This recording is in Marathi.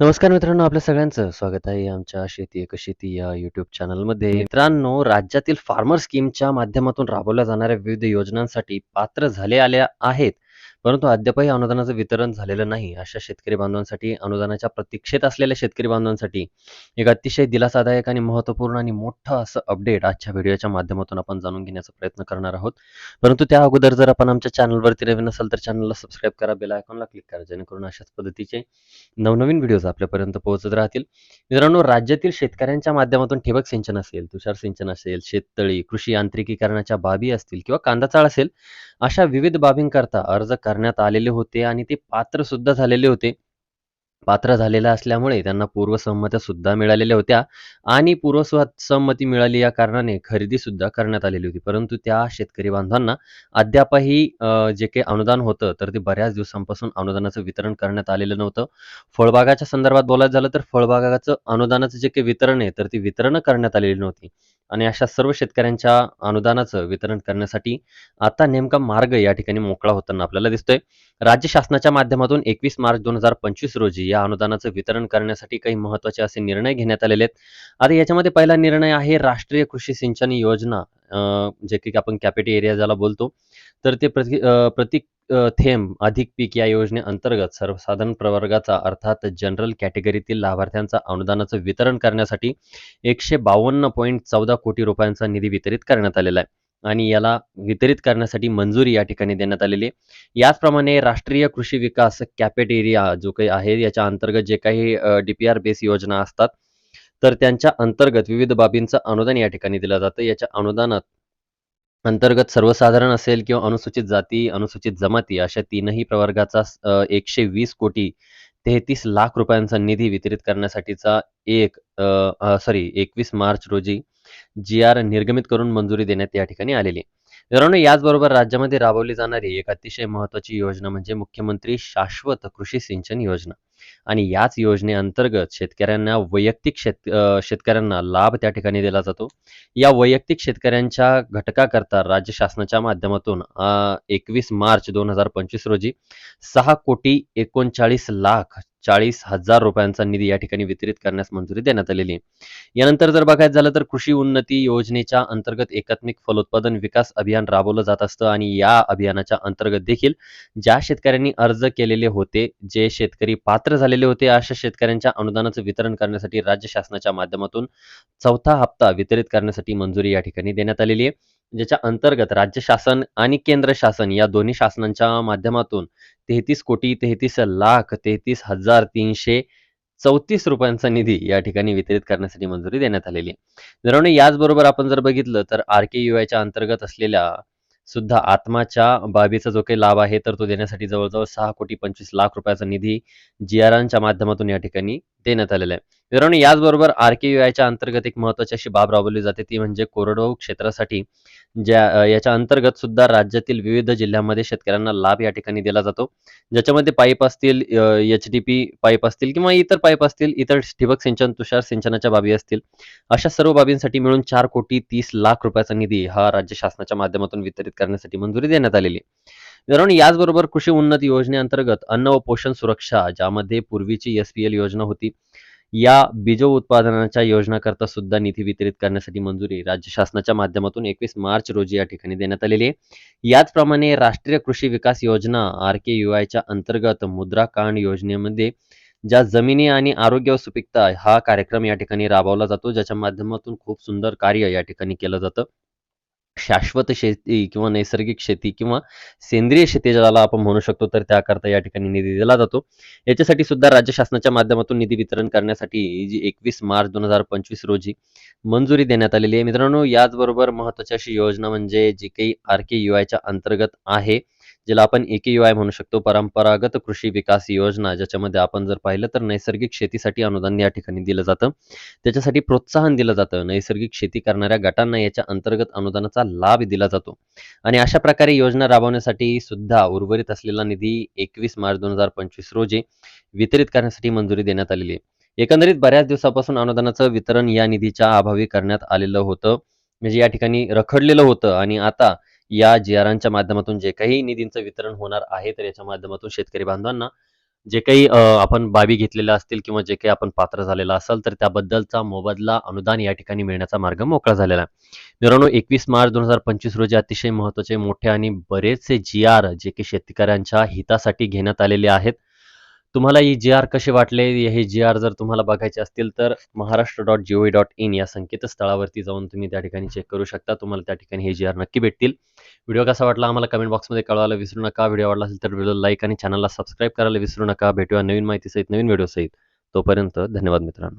नमस्कार मित्रांनो, आपल्या सगळ्यांचं स्वागत आहे आमच्या शेती एक शेती या युट्यूब चॅनलमध्ये. मित्रांनो, राज्यातील फार्मर स्कीमच्या माध्यमातून राबवल्या जाणाऱ्या विविध योजनांसाठी पात्र झाले आल्या आहेत, परंतु अद्यापही अनुदानाचं वितरण झालेलं नाही. अशा शेतकरी बांधवांसाठी, अनुदानाच्या प्रतीक्षेत असलेल्या शेतकरी बांधवांसाठी एक अतिशय दिलासादायक आणि महत्त्वपूर्ण आणि मोठं असं अपडेट आजच्या व्हिडिओच्या माध्यमातून आपण जाणून घेण्याचा प्रयत्न करणार आहोत. परंतु त्या अगोदर जर आपण आमच्या चॅनलवरती नवीन असाल तर चॅनलला सबस्क्राईब करा, बेल आयकॉनला क्लिक करा, जेणेकरून अशाच पद्धतीचे नवनवीन व्हिडिओज आपल्यापर्यंत पोहोचत राहतील. मित्रांनो, राज्यातील शेतकऱ्यांच्या माध्यमातून ठिबक सिंचन असेल, तुषार सिंचन असेल, शेततळी, कृषी यांत्रिकीकरणाच्या बाबी असतील किंवा कांदा चाळ असेल, अशा विविध बाबींकरता अर्ज करण्यात आलेले होते आणि ते पात्र सुद्धा झालेले होते. पात्र झालेला असल्यामुळे त्यांना पूर्वसंमत्या सुद्धा मिळालेल्या होत्या आणि पूर्वसंमती मिळाली या कारणाने खरेदी सुद्धा करण्यात आलेली होती. परंतु त्या शेतकरी बांधवांना अद्यापही जे काही अनुदान होतं, तर ते बऱ्याच दिवसांपासून अनुदानाचं वितरण करण्यात आलेलं नव्हतं. फळबागाच्या संदर्भात बोलायचं झालं तर फळबागाचं अनुदानाचं जे काही वितरण आहे, तर ती वितरणं करण्यात आलेली नव्हती. आणि अशा सर्व शेतकऱ्यांच्या अनुदानाचं वितरण करण्यासाठी आता नेमका मार्ग या ठिकाणी मोकळा होताना आपल्याला दिसतोय. राज्य शासनाच्या माध्यमातून एकवीस मार्च दोन हजार पंचवीस रोजी या अनुदानाचं वितरण करण्यासाठी काही महत्त्वाचे असे निर्णय घेण्यात आलेले आहेत. आता याच्यामध्ये पहिला निर्णय आहे राष्ट्रीय कृषी सिंचन योजना जे की आपण कॅपिटी एरिया ज्याला बोलतो. तर ते प्रति प्रति थेंब अधिक पीक या योजनेअंतर्गत सर्वसाधारण प्रवर्गाचा अर्थात जनरल कॅटेगरीतील लाभार्थ्यांचा अनुदानाचं वितरण करण्यासाठी एकशे बावन्न पॉईंट चौदा कोटी रुपयांचा निधी वितरित करण्यात आलेला आहे. आणि याला वितरित करण्यासाठी मंजुरी या ठिकाणी देण्यात आलेली आहे. याचप्रमाणे राष्ट्रीय कृषी विकास कॅपेटेरिया जो काही आहे याच्या अंतर्गत जे काही डीपीआर बेस योजना असतात तर त्यांच्या अंतर्गत विविध बाबींचं अनुदान या ठिकाणी दिलं जातं. याच्या अनुदानात अंतर्गत सर्वसाधारण असेल किंवा अनुसूचित जाती, अनुसूचित जमाती अशा तीनही प्रवर्गाचा एकशे वीस कोटी तेहतीस लाख रुपयांचा निधी वितरित करण्यासाठीचा एक सॉरी एकवीस मार्च रोजी जी आर निर्गमित करून मंजुरी देण्यात या ठिकाणी आलेली मित्रांनो याचबरोबर राज्यामध्ये राबवली जाणारी एक अतिशय महत्वाची योजना म्हणजे मुख्यमंत्री शाश्वत कृषी सिंचन योजना आणि याच योजनेअंतर्गत शेतकऱ्यांना वैयक्तिक शेत शेतकऱ्यांना लाभ त्या ठिकाणी दिला जातो. या वैयक्तिक शेतकऱ्यांच्या घटकाकरता राज्य शासनाच्या माध्यमातून एकवीस मार्च दोन हजार पंचवीस रोजी सहा कोटी एकोणचाळीस लाख चाळीस हजार रुपयांचा निधी या ठिकाणी वितरित करण्यास मंजुरी देण्यात आलेली आहे. यानंतर जर बघायचं झालं तर कृषी उन्नती योजनेच्या अंतर्गत एकात्मिक फलोत्पादन विकास अभियान राबवलं जात असतं आणि या अभियानाच्या अंतर्गत देखील ज्या शेतकऱ्यांनी अर्ज केलेले होते जे शेतकरी पात्र झालेले होते अशा शेतकऱ्यांच्या अनुदानाचं वितरण करण्यासाठी राज्य शासनाच्या माध्यमातून चौथा हप्ता वितरित करण्यासाठी मंजुरी या ठिकाणी देण्यात आलेली आहे. ज्याच्या अंतर्गत राज्य शासन आणि केंद्र शासन या दोन्ही शासनांच्या माध्यमातून तेहतीस कोटी तेहतीस लाख तेहतीस हजार तीनशे चौतीस रुपयांचा निधी या ठिकाणी वितरित करण्यासाठी मंजुरी देण्यात आलेली आहे. मित्रांनो याचबरोबर आपण जर बघितलं तर आर के यू आयच्या अंतर्गत असलेल्या सुद्धा आत्माच्या बाबीचा जो काही लाभ आहे तर तो देण्यासाठी जवळजवळ सहा कोटी पंचवीस लाख रुपयाचा निधी जी आर माध्यमातून या ठिकाणी देण्यात आलेलं आहे. मित्रांनो याचबरोबर आर के यू आयच्या अंतर्गत एक महत्वाची अशी बाब राबवली जाते ती म्हणजे कोरडवाहू क्षेत्रासाठी ज्या याच्या अंतर्गत सुद्धा राज्यातील विविध जिल्ह्यांमध्ये शेतकऱ्यांना लाभ या ठिकाणी दिला जातो. ज्याच्यामध्ये पाईप असतील एच डी पी पाईप असतील किंवा इतर पाईप असतील इतर ठिबक सिंचन तुषार सिंचनाच्या बाबी असतील अशा सर्व बाबींसाठी मिळून चार कोटी तीस लाख रुपयाचा निधी हा राज्य शासनाच्या माध्यमातून वितरित करण्यासाठी मंजुरी देण्यात आलेली मित्रांनो याचबरोबर कृषी उन्नती योजनेअंतर्गत अन्न व पोषण सुरक्षा ज्यामध्ये पूर्वीची एस पी एल योजना होती या बीजो उत्पादनाच्या योजनाकरता सुद्धा निधी वितरित करण्यासाठी मंजुरी राज्य शासनाच्या माध्यमातून एकवीस मार्च रोजी या ठिकाणी देण्यात आलेली आहे. याचप्रमाणे राष्ट्रीय कृषी विकास योजना आर के यू आयच्या अंतर्गत मुद्रा कांड योजनेमध्ये ज्या जमिनी आणि आरोग्य व सुपिकता हा कार्यक्रम या ठिकाणी राबवला जातो ज्याच्या माध्यमातून खूप सुंदर कार्य या ठिकाणी केलं जातं. शाश्वत शेती किंवा नैसर्गिक शेती किंवा सेंद्रिय शेती ज्याला आपण म्हणू शकतो तर त्याकरता या ठिकाणी निधी दिला जातो. याच्यासाठी सुद्धा राज्य शासनाच्या माध्यमातून निधी वितरण करण्यासाठी जी एकवीस मार्च दोन हजार पंचवीस रोजी मंजुरी देण्यात आलेली आहे. मित्रांनो याचबरोबर महत्वाची अशी योजना म्हणजे जी काही आर के यू आयच्या अंतर्गत आहे ज्याला आपण आय म्हणू शकतो परंपरागत कृषी विकास योजना ज्याच्यामध्ये आपण जर पाहिलं तर नैसर्गिक शेतीसाठी अनुदान या ठिकाणी दिलं जातं. त्याच्यासाठी प्रोत्साहन दिलं जातं. नैसर्गिक शेती करणाऱ्या गटांना याच्या अंतर्गत अनुदानाचा लाभ दिला जातो. आणि अशा प्रकारे योजना राबवण्यासाठी सुद्धा उर्वरित असलेला निधी एकवीस मार्च दोन हजार पंचवीस रोजी वितरित करण्यासाठी मंजुरी देण्यात आलेली आहे. एकंदरीत बऱ्याच दिवसापासून अनुदानाचं वितरण या निधीच्या अभावी करण्यात आलेलं होतं. म्हणजे या ठिकाणी रखडलेलं होतं. आणि आता या जी आरांच्या माध्यमातून जे काही निधींचं वितरण होणार आहे तर याच्या माध्यमातून शेतकरी बांधवांना जे काही आपण बाबी घेतलेल्या असतील किंवा जे काही आपण पात्र झालेलं असाल तर त्याबद्दलचा मोबदला अनुदान या ठिकाणी मिळण्याचा मार्ग मोकळा झालेला आहे. मित्रांनो एकवीस मार्च दोन हजार पंचवीस रोजी अतिशय महत्त्वाचे मोठे आणि बरेचसे जी आर जे की शेतकऱ्यांच्या हितासाठी घेण्यात आलेले आहेत. तुम्हाला ही जी आर कसे वाटले? हे जी आर जर तुम्हाला बघायचे असतील तर Maharashtra dot G dot in या संकेतस्थळावरती जाऊन तुम्ही त्या ठिकाणी चेक करू शकता. तुम्हाला त्या ठिकाणी हे जी आर नक्की भेटतील. व्हिडिओ कसा वाटला आम्हाला कमेंट बॉक्समध्ये कळवायला विसरू नका. व्हिडिओ आवडला असेल तर व्हिडिओ लाईक आणि चॅनलला सबस्क्राईब करायला विसरू नका. भेटूया नवीन माहितीसहित नवीन व्हिडिओसहित तोपर्यंत धन्यवाद मित्रांनो.